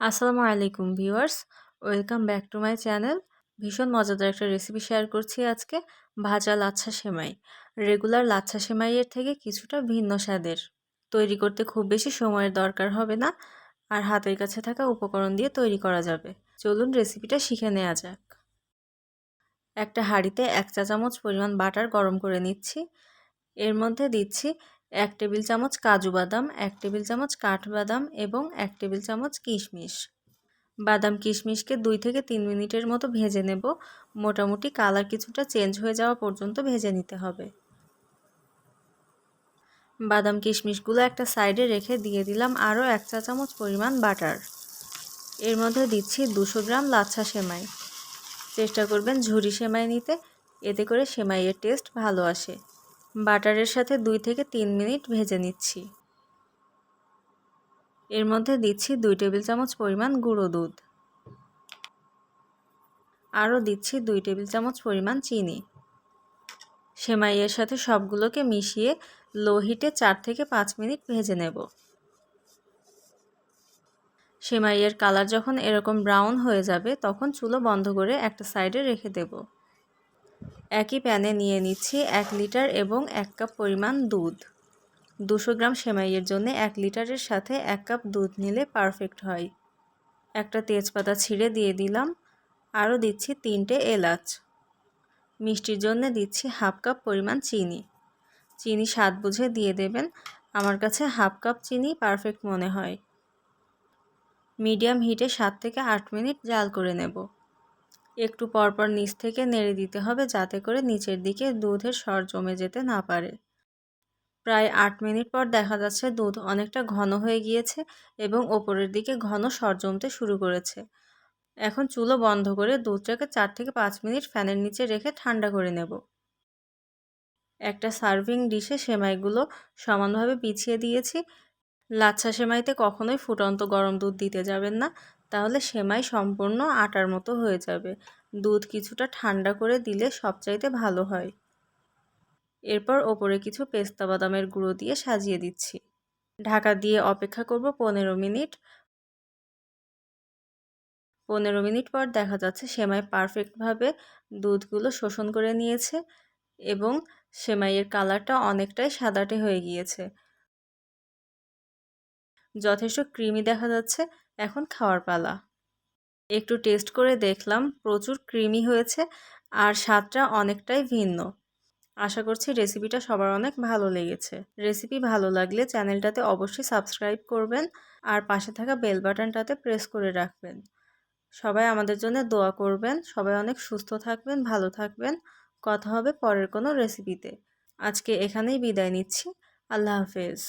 আসসালামু আলাইকুম viewers. Welcome back to my channel. ভীষণ মজাদার একটা রেসিপি শেয়ার করছি আজকে। ভাজা লাচ্ছা সেমাই। রেগুলার লাচ্ছা সেমাইয়ের থেকে কিছুটা ভিন্ন স্বাদের। তৈরি করতে খুব বেশি সময়ের দরকার হবে না। আর হাতের কাছে থাকা উপকরণ দিয়ে তৈরি করা যাবে। চলুন রেসিপিটা শিখে নেওয়া যাক। একটা হাঁড়িতে এক চা চামচ পরিমাণ বাটার গরম করে নিচ্ছি। এর মধ্যে দিচ্ছি এক টেবিল চামচ কাজু বাদাম, এক টেবিল চামচ কাঠবাদাম এবং এক টেবিল চামচ কিশমিশ। বাদাম কিশমিশকে দুই থেকে তিন মিনিটের মতো ভেজে নেব। মোটামুটি কালার কিছুটা চেঞ্জ হয়ে যাওয়া পর্যন্ত ভেজে নিতে হবে। বাদাম কিশমিশগুলো একটা সাইডে রেখে দিয়ে দিলাম আরও এক চা চামচ পরিমাণ বাটার। এর মধ্যে দিচ্ছি দুশো গ্রাম লাচ্ছা সেমাই। চেষ্টা করবেন ঝুরি সেমাই নিতে, এতে করে সেমাইয়ের টেস্ট ভালো আসে। বাটারের সাথে দুই থেকে তিন মিনিট ভেজে নিচ্ছি। এর মধ্যে দিচ্ছি দুই টেবিল চামচ পরিমাণ গুঁড়ো দুধ। আরও দিচ্ছি দুই টেবিল চামচ পরিমাণ চিনি। সেমাইয়ের সাথে সবগুলোকে মিশিয়ে লো হিটে চার থেকে পাঁচ মিনিট ভেজে নেব। সেমাইয়ের কালার যখন এরকম ব্রাউন হয়ে যাবে, তখন চুলো বন্ধ করে একটা সাইডে রেখে দেবো। একই প্যানে নিয়ে নিচ্ছি এক লিটার এবং এক কাপ পরিমাণ দুধ। দুশো গ্রাম সেমাইয়ের জন্য এক লিটারের সাথে এক কাপ দুধ নিলে পারফেক্ট হয়। একটা তেজপাতা ছিঁড়ে দিয়ে দিলাম। আরও দিচ্ছি তিনটে এলাচ। মিষ্টির জন্য দিচ্ছি হাফ কাপ পরিমাণ চিনি। চিনি স্বাদ বুঝে দিয়ে দেবেন। আমার কাছে হাফ কাপ চিনি পারফেক্ট মনে হয়। মিডিয়াম হিটে সাত থেকে আট মিনিট জাল করে নেব। একটু পরপর নিচ থেকে নেড়ে দিতে হবে যাতে করে নিচের দিকে দুধের সর জমে যেতে না পারে। প্রায় আট মিনিট পর দেখা যাচ্ছে দুধ অনেকটা ঘন হয়ে গিয়েছে এবং ওপরের দিকে ঘন সর জমতে শুরু করেছে। এখন চুলো বন্ধ করে দুধটাকে চার থেকে পাঁচ মিনিট ফ্যানের নিচে রেখে ঠান্ডা করে নেব। একটা সার্ভিং ডিশে সেমাইগুলো সমানভাবে পিছিয়ে দিয়েছি। লাচ্ছা সেমাইতে কখনোই ফুটন্ত গরম দুধ দিতে যাবেন না। তাহলে সেমাই সম্পূর্ণ আটার মতো হয়ে যাবে। দুধ কিছুটা ঠান্ডা করে দিলে সবচাইতে ভালো হয়। এরপর ওপরে কিছু পেস্তা বাদামের গুঁড়ো দিয়ে সাজিয়ে দিচ্ছি। ঢাকা দিয়ে অপেক্ষা করব পনেরো মিনিট। পনেরো মিনিট পর দেখা যাচ্ছে সেমাই পারফেক্টভাবে দুধগুলো শোষণ করে নিয়েছে এবং সেমাইয়ের কালারটা অনেকটাই সাদাটে হয়ে গিয়েছে। যথেষ্ট ক্রিমি দেখা যাচ্ছে, এখন খাওয়ার পালা। একটু টেস্ট করে দেখলাম, প্রচুর ক্রিমি হয়েছে আর স্বাদটা অনেকটাই ভিন্ন। আশা করছি রেসিপিটা সবার অনেক ভালো লেগেছে। রেসিপি ভালো লাগলে চ্যানেলটাতে অবশ্যই সাবস্ক্রাইব করবেন আর পাশে থাকা বেল বাটনটাতে প্রেস করে রাখবেন। সবাই আমাদের জন্য দোয়া করবেন, সবাই অনেক সুস্থ থাকবেন, ভালো থাকবেন। কথা হবে পরের কোনো রেসিপিতে। আজকে এখানেই বিদায় নিচ্ছি। আল্লাহ হাফেজ।